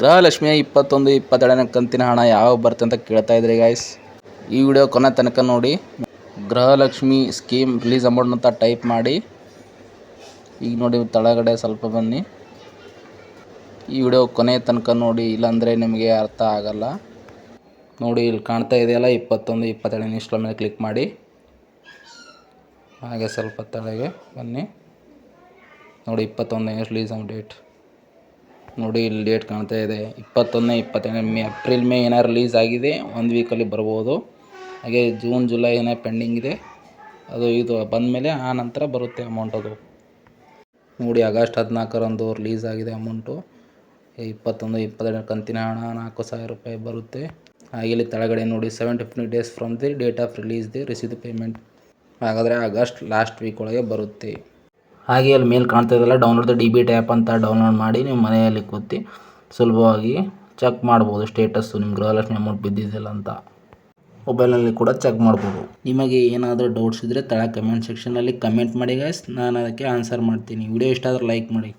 ಗೃಹಲಕ್ಷ್ಮಿಯ ಇಪ್ಪತ್ತೊಂದು, ಇಪ್ಪತ್ತೆರಡನೇ ಕಂತಿನ ಹಣ ಯಾವಾಗ ಬರುತ್ತೆ ಅಂತ ಕೇಳ್ತಾ ಇದ್ರಿ ಗಾಯ್ಸ್ ಈ ವಿಡಿಯೋ ಕೊನೆ ತನಕ ನೋಡಿ. ಗೃಹಲಕ್ಷ್ಮಿ ಸ್ಕೀಮ್ ರಿಲೀಸ್ ಅಮೌಂಟ್ ಅಂತ ಟೈಪ್ ಮಾಡಿ. ಈಗ ನೋಡಿ ತಳಗಡೆ ಸ್ವಲ್ಪ ಬನ್ನಿ. ಈ ವಿಡಿಯೋ ಕೊನೆ ತನಕ ನೋಡಿ, ಇಲ್ಲಾಂದರೆ ನಿಮಗೆ ಅರ್ಥ ಆಗಲ್ಲ. ನೋಡಿ, ಇಲ್ಲಿ ಕಾಣ್ತಾ ಇದೆಯಲ್ಲ, ಇಪ್ಪತ್ತೊಂದು, ಇಪ್ಪತ್ತೆರಡನೇ ಇಷ್ಟರ ಮೇಲೆ ಕ್ಲಿಕ್ ಮಾಡಿ. ಹಾಗೆ ಸ್ವಲ್ಪ ತಳಗೆ ಬನ್ನಿ. ನೋಡಿ, ಇಪ್ಪತ್ತೊಂದನೇ ರಿಲೀಸ್ ಡೇಟ್ ನೋಡಿ, ಇಲ್ಲಿ ಡೇಟ್ ಕಾಣ್ತಾ ಇದೆ. ಇಪ್ಪತ್ತೊಂದನೇ ಇಪ್ಪತ್ತೆರಡನೇ ಮೇ ಏಪ್ರಿಲ್ ಮೇ ಏನೋ ರಿಲೀಸ್ ಆಗಿದೆ. ಒಂದು ವೀಕಲ್ಲಿ ಬರ್ಬೋದು. ಹಾಗೆ ಜೂನ್ ಜುಲೈ ಏನೋ ಪೆಂಡಿಂಗ್ ಇದೆ. ಅದು ಇದು ಬಂದಮೇಲೆ ಆ ನಂತರ ಬರುತ್ತೆ ಅಮೌಂಟ್ ಅದು. ನೋಡಿ, ಆಗಸ್ಟ್ ಹದಿನಾಲ್ಕರಂದು ರಿಲೀಸ್ ಆಗಿದೆ ಅಮೌಂಟು ಇಪ್ಪತ್ತೊಂದು ಇಪ್ಪತ್ತೆರಡು ಕಂತಿನ ಹಣ ನಾಲ್ಕು ಸಾವಿರ ರೂಪಾಯಿ ಬರುತ್ತೆ. ಹಾಗೆ ಇಲ್ಲಿ ತಳಗಡೆ ನೋಡಿ seven fifty days from the date of release the receive payment ಹಾಗಾದರೆ ಆಗಸ್ಟ್ ಲಾಸ್ಟ್ ವೀಕ್ ಒಳಗೆ ಬರುತ್ತೆ. ಹಾಗೆ ಅಲ್ಲಿ ಮೇಲೆ ಕಾಣ್ತಾ ಇದೆಯಲ್ಲ download the D B tap ಅಂತ ಡೌನ್ಲೋಡ್ ಮಾಡಿ ನೀವು ಮನೆಯಲ್ಲಿ ಕೂತಿ ಸುಲಭವಾಗಿ ಚೆಕ್ ಮಾಡ್ಬೋದು ಸ್ಟೇಟಸ್ಸು ನಿಮ್ಮ ಗೃಹಲಕ್ಷ್ಮಿ ಅಮೌಂಟ್ ಬಿದ್ದಿದೆಯಲ್ಲ ಅಂತ. ಮೊಬೈಲ್ನಲ್ಲಿ ಕೂಡ ಚೆಕ್ ಮಾಡ್ಬೋದು. ನಿಮಗೆ ಏನಾದರೂ ಡೌಟ್ಸ್ ಇದ್ದರೆ ತಳ ಕಮೆಂಟ್ ಸೆಕ್ಷನಲ್ಲಿ ಕಮೆಂಟ್ ಮಾಡಿ ಗೈಸ್ ನಾನು ಅದಕ್ಕೆ ಆನ್ಸರ್ ಮಾಡ್ತೀನಿ. ವಿಡಿಯೋ ಇಷ್ಟ ಆದರೆ ಲೈಕ್ ಮಾಡಿ.